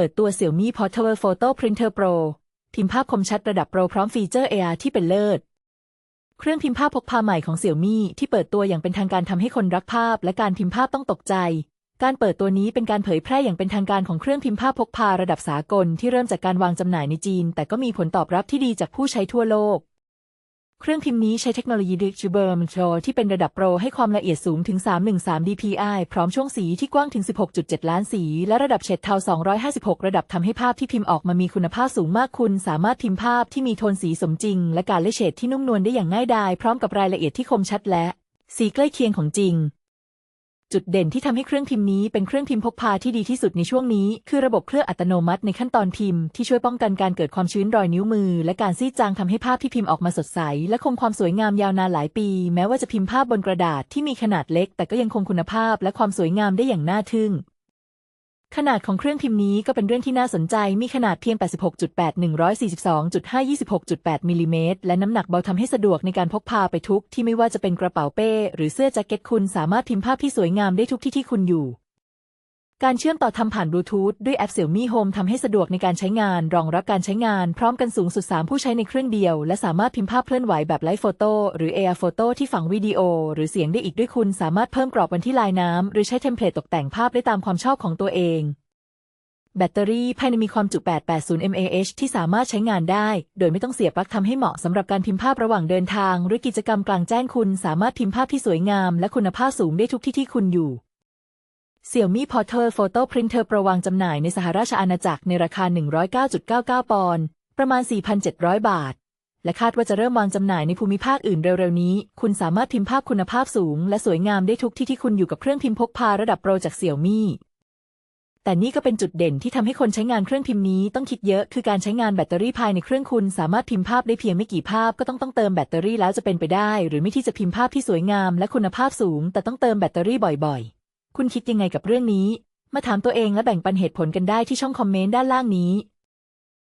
เปิดตัว Xiaomi Portable Photo Printer Pro พิมพ์ภาพคมชัดระดับโปรพร้อมฟีเจอร์ AR ที่เป็นเลิศ เครื่องพิมพ์ภาพพกพาใหม่ของ Xiaomi ที่เปิดตัวอย่างเป็นทางการทำให้คนรักภาพ และการพิมพ์ภาพต้องตกใจ การเปิดตัวนี้เป็นการเผยแพร่อย่างเป็นทางการของเครื่องพิมพ์ภาพพกพาระดับสากลที่เริ่มจากการวางจำหน่ายในจีน แต่ก็มีผลตอบรับที่ดีจากผู้ใช้ทั่วโลก เครื่องพิมพ์นี้ใช้เทคโนโลยีดิจิเบอร์มโชที่เป็นระดับโปรให้ความละเอียดสูงถึง 313 dpi พร้อมช่วงสีที่กว้างถึง 16.7 ล้านสี และระดับเฉดเทา 256 ระดับทำให้ภาพที่พิมพ์ออกมามีคุณภาพสูงมากคุณ สามารถพิมพ์ภาพที่มีโทนสีสมจริง และการเลเฉดที่นุ่มนวลได้อย่างง่ายดาย พร้อมกับรายละเอียดที่คมชัดและ สีใกล้เคียงของจริง จุดเด่นที่ทำให้เครื่องพิมพ์นี้เป็นเครื่องพิมพ์พกพาที่ดีที่สุดในช่วงนี้ คือระบบเคลือบอัตโนมัติในขั้นตอนพิมพ์ที่ช่วยป้องกันการเกิดความชื้นรอยนิ้วมือ และการซีดจางทำให้ภาพที่พิมพ์ออกมาสดใส และคงความสวยงามยาวนานหลายปี แม้ว่าจะพิมพ์ภาพบนกระดาษที่มีขนาดเล็ก แต่ก็ยังคงคุณภาพและความสวยงามได้อย่างน่าทึ่ง ขนาดของเครื่องพิมพ์นี้ก็เป็นเรื่องที่น่าสนใจ มีขนาดเพียง 86.8 142.5 26.8มิลลิเมตรและน้ำหนักเบาทำให้สะดวกในการพกพาไปทุกที่ไม่ว่าจะเป็นกระเป๋าเป้ หรือเสื้อแจ็คเก็ตคุณสามารถพิมพ์ภาพที่สวยงามได้ทุกที่ที่คุณอยู่ การเชื่อมต่อทำผ่านบลูทูธด้วยแอป Xiaomi Home ทำให้สะดวกในการใช้งาน รองรับการใช้งานพร้อมกันสูงสุด 3 ผู้ใช้ในเครื่องเดียว และสามารถพิมพ์ภาพเคลื่อนไหวแบบไลฟ์โฟโต้หรือ AR โฟโต้ที่ฝังวิดีโอ หรือเสียงได้อีกด้วยคุณสามารถเพิ่มกรอบวันที่ลายน้ำ หรือใช้เทมเพลตตกแต่งภาพได้ตามความชอบของตัวเอง แบตเตอรี่ภายในมีความจุ 880 mAh ที่สามารถใช้งานได้ โดยไม่ต้องเสียบปลั๊กทำให้เหมาะสำหรับการพิมพ์ภาพระหว่างเดินทาง หรือกิจกรรมกลางแจ้งคุณ สามารถพิมพ์ภาพที่สวยงาม และคุณภาพสูงได้ทุกที่ที่คุณอยู่ Xiaomi Portable Photo Printer ประวางจำหน่ายในสหราชอาณาจักรในราคา 109.99 ปอนด์ประมาณ 4,700 บาท และคาดว่าจะเริ่มวางจำหน่ายในภูมิภาคอื่นเร็วๆนี้ คุณสามารถพิมพ์ภาพคุณภาพสูง และสวยงามได้ทุกที่ที่คุณอยู่กับเครื่องพิมพ์พกพาระดับโปรจาก Xiaomi แต่นี่ก็เป็นจุดเด่นที่ทำให้คนใช้งานเครื่องพิมพ์นี้ต้องคิดเยอะ คือการใช้งานแบตเตอรี่ภายในเครื่องคุณ สามารถพิมพ์ภาพได้เพียงไม่กี่ภาพก็ต้องต้องเติมแบตเตอรี่แล้วจะเป็นไปได้ หรือไม่ที่จะพิมพ์ภาพที่สวยงาม และคุณภาพสูง แต่ต้องเติมแบตเตอรี่บ่อยๆ คุณคิดยังไงกับเรื่องนี้ มาถามตัวเองและแบ่งปันเหตุผลกันได้ที่ช่องคอมเมนต์ด้านล่างนี้